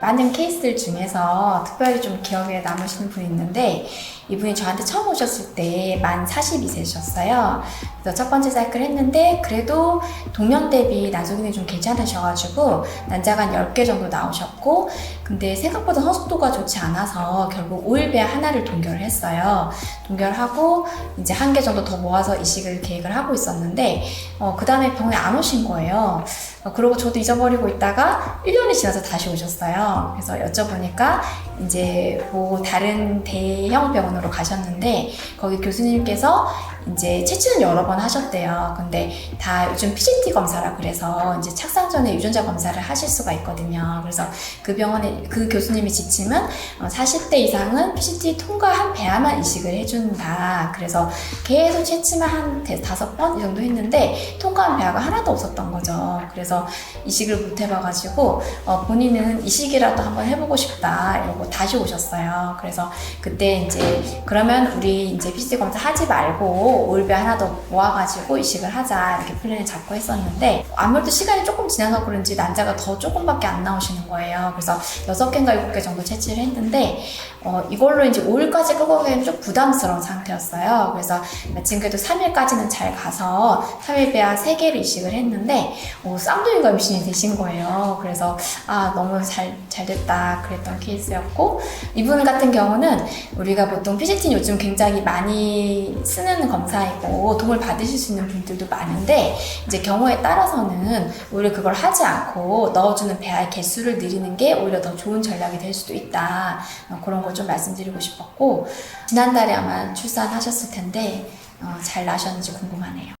많은 케이스들 중에서 특별히 좀 기억에 남으시는 분이 있는데 이분이 저한테 처음 오셨을 때 만 42세셨어요. 그래서 첫 번째 사이클 했는데 그래도 동년 대비 나소균이 좀 괜찮으셔가지고 난자가 한 10개 정도 나오셨고 근데 생각보다 허속도가 좋지 않아서 결국 오일배 하나를 동결을 했어요. 동결하고 이제 한 개 정도 더 모아서 이식을 계획을 하고 있었는데 어, 그 다음에 병원에 안 오신 거예요. 어, 그러고 저도 잊어버리고 있다가 1년이 지나서 다시 오셨어요. 그래서 여쭤보니까 이제 뭐 다른 대형 병원으로 가셨는데 거기 교수님께서 이제 채취는 여러 번 하셨대요. 근데 다 요즘 PCT 검사라 그래서 이제 착상 전에 유전자 검사를 하실 수가 있거든요. 그래서 그 병원에 그 교수님의 지침은 어, 40대 이상은 PCT 통과한 배아만 이식을 해준다. 그래서 계속 채취만 한 대- 다섯 번 이 정도 했는데 통과한 배아가 하나도 없었던 거죠. 그래서 이식을 못 해봐가지고 어, 본인은 이식이라도 한번 해보고 싶다 이러고 다시 오셨어요. 그래서 그때 이제 그러면 우리 이제 PCT 검사 하지 말고 올배 하나 더 모아가지고 이식을 하자 이렇게 플랜을 잡고 했었는데 아무래도 시간이 조금 지나서 그런지 난자가 더 조금밖에 안 나오시는 거예요. 그래서 여섯 개인가 일곱 개 정도 채취를 했는데 어, 이걸로 이제 5일까지 끌고 가기엔 좀 부담스러운 상태였어요. 그래서 마침 그래도 3일까지는 잘 가서 3일 배아 3개를 이식을 했는데 어, 쌍둥이가 임신이 되신 거예요. 그래서 아 너무 잘, 잘 됐다 그랬던 케이스였고 이분 같은 경우는 우리가 보통 피지틴 요즘 굉장히 많이 쓰는 검사이고 도움을 받으실 수 있는 분들도 많은데 이제 경우에 따라서는 오히려 그걸 하지 않고 넣어주는 배아의 개수를 늘리는 게 오히려 더 좋은 전략이 될 수도 있다 어, 그런 걸 좀 말씀드리고 싶었고 지난달에 아마 출산하셨을 텐데 어, 잘 나셨는지 궁금하네요.